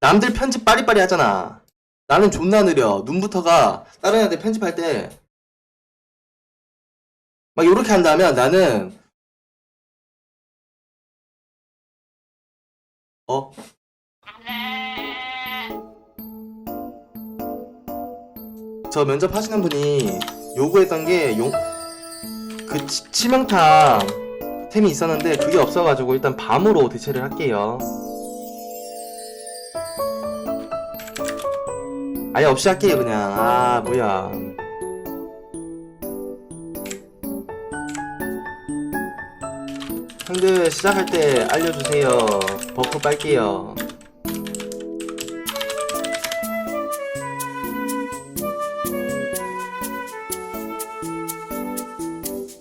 남들 편집 빠리빠리 하잖아. 나는 존나 느려. 눈부터가 다른 애들 편집할 때막 요렇게 한다면 나는 어? 저 면접 하시는 분이 요구했던 게 용, 그 치- 치명타 템이 있었는데 그게 없어가지고 일단 밤으로 대체를 할게요. 아예 없이 할게요 그냥. 아 뭐야. 형들 시작할 때 알려주세요. 버프 빨게요.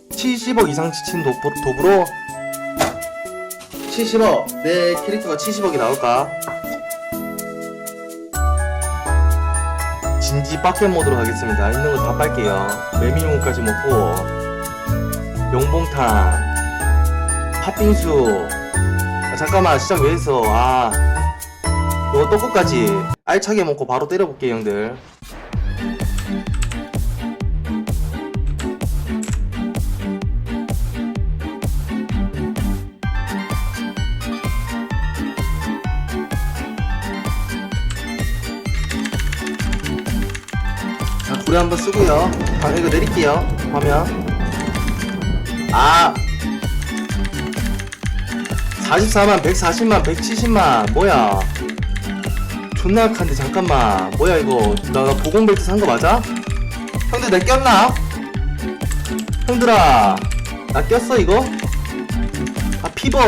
(70억) 이상 지친 도, 도브로 70억 내 캐릭터가 70억이 나올까? 진지 빡겜 모드로 가겠습니다. 있는 거 다 빨게요. 메밀용까지 먹고 용봉탕. 팥빙수. 아, 잠깐만 시작 왜 했어? 아 이거 떡국까지. 알차게 먹고 바로 때려볼게 형들 한번 쓰고요. 아 이거 내릴게요. 화면. 아. 44만 140만 170만. 뭐야? 존나 약한데 잠깐만. 뭐야 이거? 나, 나 보공벨트 산 거 맞아? 형들 내 꼈나? 형들아. 나 꼈어 이거? 아 피버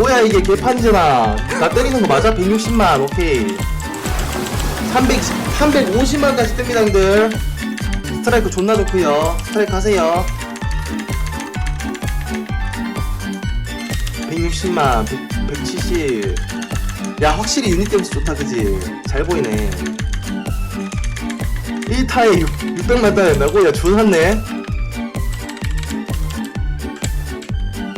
뭐야 이게 개판이잖아 나 때리는 거 맞아? 160만 오케이. 300, 350만까지 뜹니다 형들. 스트라이크 존나 좋고요. 스트라이크 하세요. 160만 100, 170 야 확실히 유닛 데미지 좋다 그지? 잘 보이네. 1타에 600만 따야 된다고? 야 존났네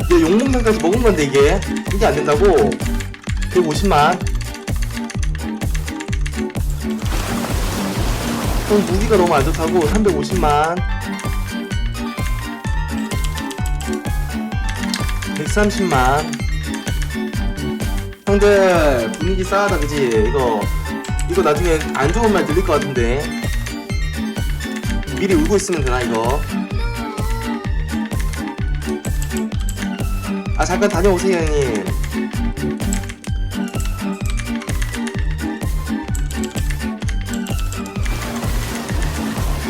이게 용봉탕까지 먹은 건데 이게 이게 안 된다고. 150만. 형 무기가 너무 안 좋다고 350만. 130만. 형들 분위기 싸하다 그지? 이거 이거 나중에 안 좋은 말 들릴 것 같은데. 미리 울고 있으면 되나 이거 아 잠깐 다녀오세요 형님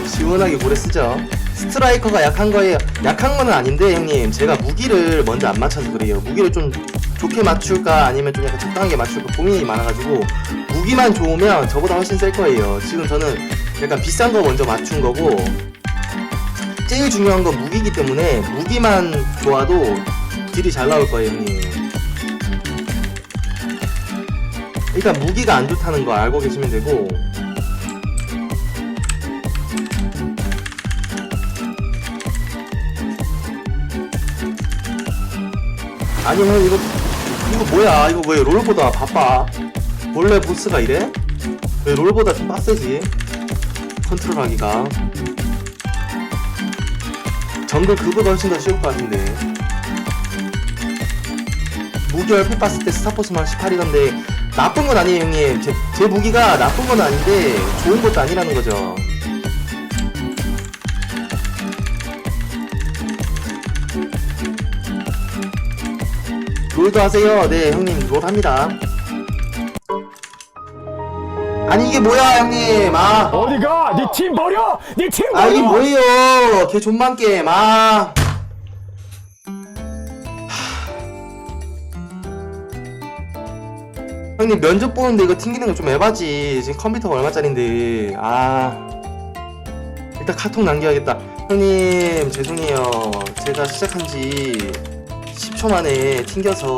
시원하게 고래 쓰죠. 스트라이커가 약한 거예요. 약한 거는 아닌데 형님 제가 무기를 먼저 안 맞춰서 그래요. 무기를 좀 좋게 맞출까 아니면 좀 약간 적당하게 맞출까 고민이 많아가지고 무기만 좋으면 저보다 훨씬 셀 거예요. 지금 저는 약간 비싼 거 먼저 맞춘 거고 제일 중요한 건 무기이기 때문에 무기만 좋아도 딜이 잘 나올 거예요. 형님. 일단 무기가 안 좋다는 거 알고 계시면 되고. 아니 형 이거 이거 뭐야? 이거 왜 롤보다 바빠? 원래 보스가 이래? 왜 롤보다 좀 빡세지? 컨트롤하기가. 정글 그보다 훨씬 더 쉬울 것 같은데 무결 패봤을 때 스타포스만 18이던데 나쁜 건 아니에요 형님 제, 제 무기가 나쁜 건 아닌데 좋은 것도 아니라는 거죠 롤도 하세요. 네, 형님 롤 합니다. 아니 이게 뭐야, 형님? 아, 어디가? 네 팀 버려! 네 팀 버려! 아 이게 뭐예요? 걔 존만 게임. 아. 형님 면접 보는데 이거 튕기는 거 좀 에바지. 지금 컴퓨터가 얼마짜린데. 아. 일단 카톡 남겨야겠다. 형님 죄송해요. 제가 시작한 지 10초 만에 튕겨서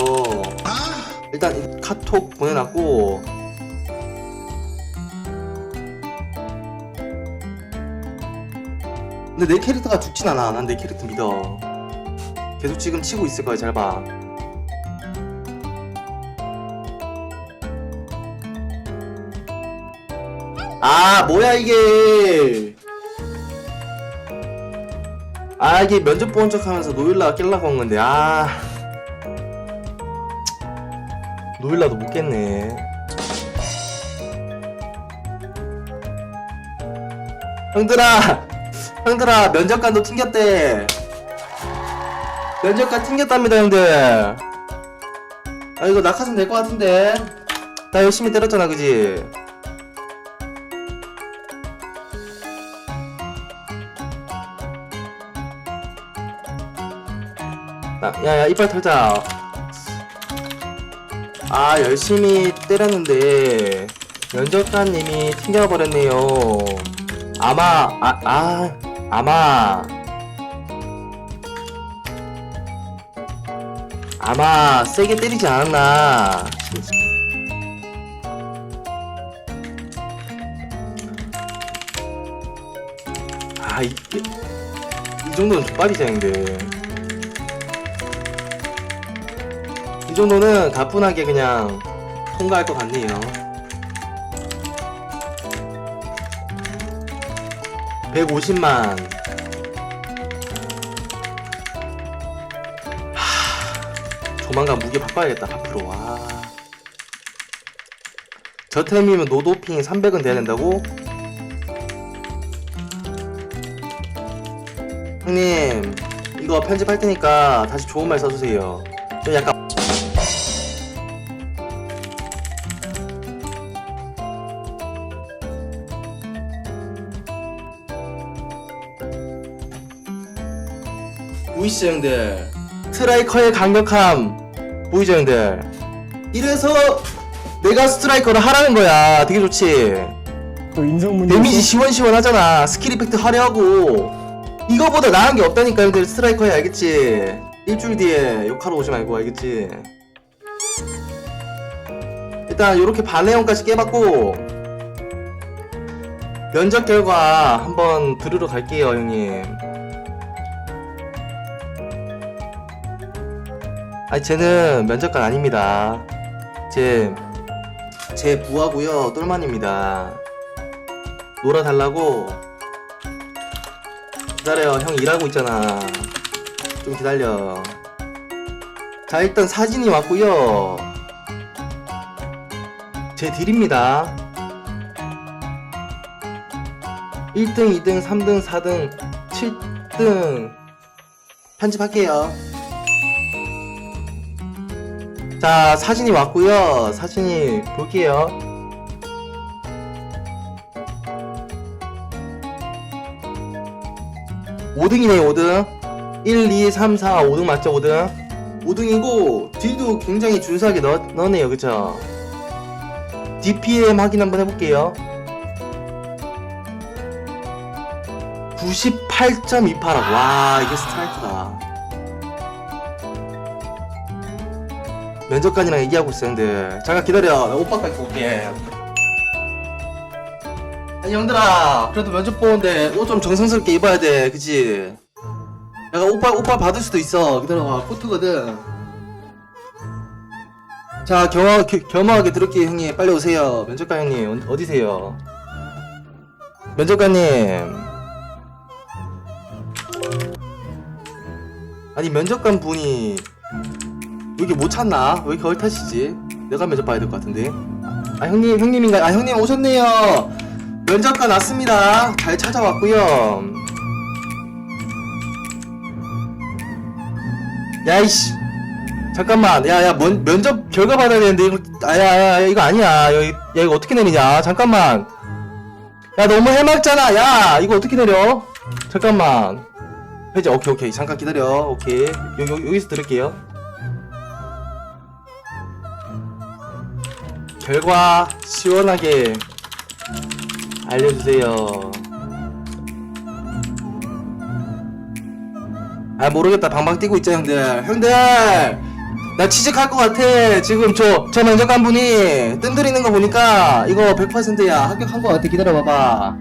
일단 이 카톡 보내놨고 근데 내 캐릭터가 죽진 않아 난 내 캐릭터 믿어 계속 지금 치고 있을 거야 잘봐 아 뭐야 이게? 아 이게 면접 보는 척 하면서 노일라 깰라고 한 건데 아. 노일라도 못 깼네. 형들아 형들아 면접관도 튕겼대. 면접관 튕겼답니다 형들. 아 이거 낙하산 될 것 같은데. 나 열심히 때렸잖아 그지 야야 이빨 털자. 아 열심히 때렸는데 면접관님이 튕겨버렸네요. 아마 아, 아 아마. 아마 세게 때리지 않았나. 아 이, 이, 이 정도는 족밥이지 형들 이 정도는 가뿐하게 그냥 통과할 것 같네요. (150만) 하... 조만간 무게 바꿔야겠다 앞으로 와. 저템이면 노도핑 300은 돼야 된다고? 형님 이거 편집할 테니까 다시 좋은 말 써주세요 좀 약간 보이시죠 형들? 스트라이커의 강력함. 보이죠 형들? 이래서 내가 스트라이커를 하라는 거야. 되게 좋지? 또 인성 문제. 데미지 시원시원하잖아. 스킬 이펙트 화려하고. 이거보다 나은 게 없다니까 형들. 스트라이커에 알겠지? 일주일 뒤에 욕하러 오지 말고 알겠지? 일단 요렇게 반레온까지 깨봤고 면접 결과 한번 들으러 갈게요 형님 아니 쟤는 면접관 아닙니다. 제, 제 부하고요. 똘만입니다. 놀아달라고. 기다려 형 일하고 있잖아. 좀 기다려. 자 일단 사진이 왔고요. 제 딜입니다. 1등 2등 3등 4등 7등 편집할게요 자 사진이 왔고요. 사진이 볼게요. 5등이네 5등. 1, 2, 3, 4, 5등 맞죠 5등? 5등이고 딜도 굉장히 준수하게 넣, 넣네요 그쵸? DPM 확인 한번 해볼게요. 98.28라 와 이게 스트라이크다 면접관이랑 얘기하고 형들 잠깐 기다려. 나옷 바꿔 올게. 아니 형들아 그래도 면접 보는데 옷 좀 정성스럽게 입어야 돼. 그치? 내가 오빠 오빠 받을 수도 있어. 기다려봐. 코트거든. 자 겸허, 겨, 겸허하게 들을게요 형님. 빨리 오세요. 면접관 형님 어- 어디세요? 면접관님. 아니 면접관 분이 왜 이렇게 못 찾나? 왜 이렇게 헐타시지? 내가 면접 봐야 될 것 같은데. 아 형님 형님인가? 아 형님 오셨네요. 면접관 왔습니다. 잘 찾아왔고요. 야이씨. 잠깐만. 야야 면접 결과 받아야 되는데 이거 아야 야, 이거 아니야. 야, 야 이거 어떻게 내리냐? 잠깐만. 야 너무 해맑잖아. 야 이거 어떻게 내려? 잠깐만. 해제 오케이 오케이. 잠깐 기다려. 오케이. 여기 여기 여기서 들을게요 결과 시원하게 알려주세요. 아 모르겠다. 방방 뛰고 있자 형들. 형들! 나 취직할 것 같아. 지금 저 저 면접관 분이 뜸들이는 거 보니까 이거 100%야. 합격한 것 같아. 기다려봐봐.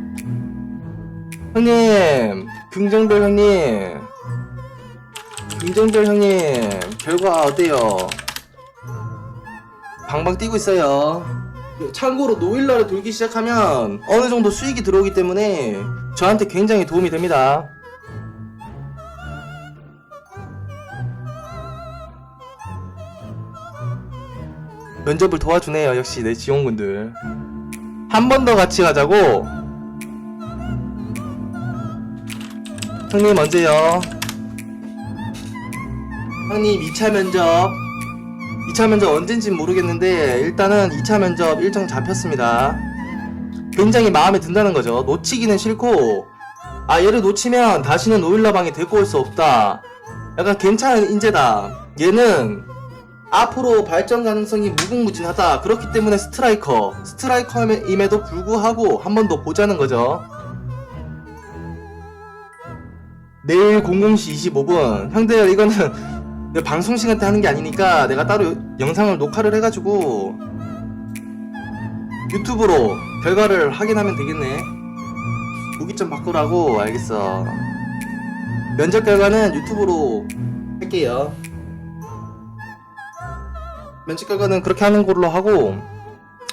형님 긍정별 형님. 김정별 형님 결과 어때요? 방방 뛰고 있어요. 참고로 노일러를 돌기 시작하면 어느 정도 수익이 들어오기 때문에 저한테 굉장히 도움이 됩니다. 면접을 도와주네요. 역시 내 지원군들. 한 번 더 같이 가자고. 형님 언제요? 형님 2차 면접 2차 면접 언젠진 모르겠는데 일단은 2차 면접 일정 잡혔습니다. 굉장히 마음에 든다는 거죠. 놓치기는 싫고 아 얘를 놓치면 다시는 오일러방에 데리고 올 수 없다. 약간 괜찮은 인재다. 얘는 앞으로 발전 가능성이 무궁무진하다. 그렇기 때문에 스트라이커 스트라이커임에도 불구하고 한 번 더 보자는 거죠. 내일 00시 25분. 형들 이거는 내 방송 시간 때 하는 게 아니니까 내가 따로 영상을 녹화를 해가지고 유튜브로 결과를 확인하면 되겠네. 무기 좀 바꾸라고 알겠어. 면접 결과는 유튜브로 할게요. 면접 결과는 그렇게 하는 걸로 하고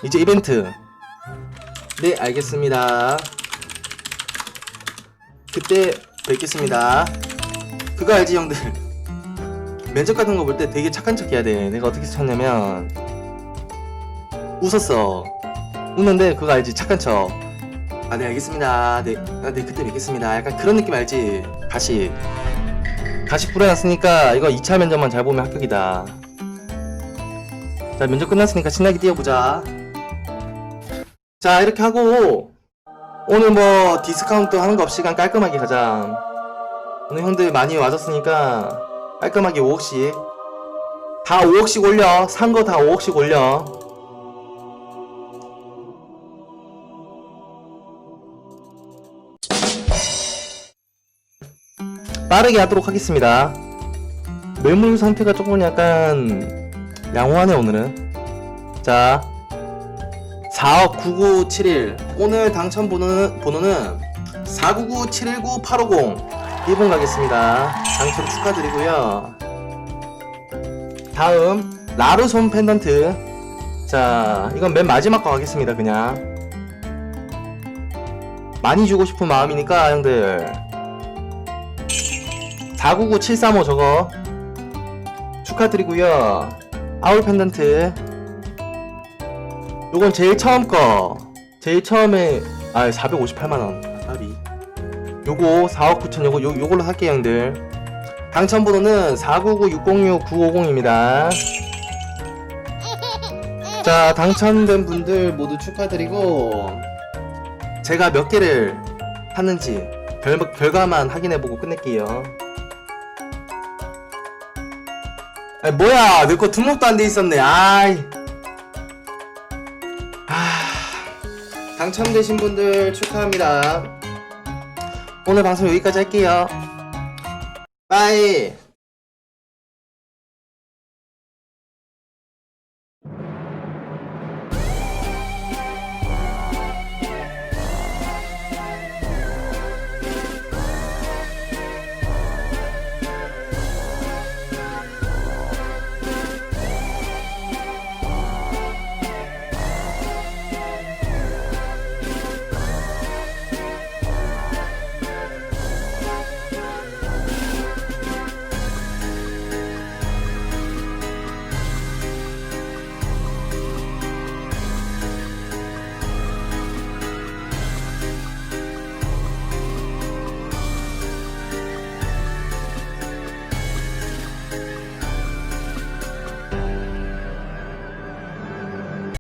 이제 이벤트. 네 알겠습니다. 그때 뵙겠습니다. 그거 알지 형들 면접 같은 거 볼 때 되게 착한 척 해야 돼. 내가 어떻게 쳤냐면 웃었어. 웃는데 그거 알지? 착한 척. 아, 네 알겠습니다. 네, 아, 네 그때 뵙겠습니다. 약간 그런 느낌 알지? 가시. 가시 뿌려놨으니까 이거 2차 면접만 잘 보면 합격이다. 자, 면접 끝났으니까 신나게 뛰어보자. 자, 이렇게 하고 오늘 뭐 디스카운트 하는 거 없이 그냥 깔끔하게 가자. 오늘 형들 많이 와줬으니까 깔끔하게 5억씩. 다 5억씩 올려. 산 거 다 5억씩 올려. 빠르게 하도록 하겠습니다. 매물 상태가 조금 약간 양호하네 오늘은. 자 4억 9971 오늘 당첨 번호는, 번호는 499-719-850 1번 가겠습니다. 당첨 축하드리고요. 다음 라르손 펜던트. 자, 이건 맨 마지막 거 가겠습니다. 그냥 많이 주고 싶은 마음이니까 형들 499735 저거 축하드리고요. 아울 펜던트. 요건 제일 처음 거. 제일 처음에 아 458만 원. 요거 4억 9천 요거 요, 요걸로 살게요 형들. 당첨 번호는 499-606-950입니다. 자 당첨된 분들 모두 축하드리고 제가 몇 개를 하는지 결, 결과만 확인해보고 끝낼게요. 아니 뭐야! 내 거 등록도 안 돼 있었네. 아이. 아 당첨되신 분들 축하합니다 오늘 방송 여기까지 할게요. 빠이.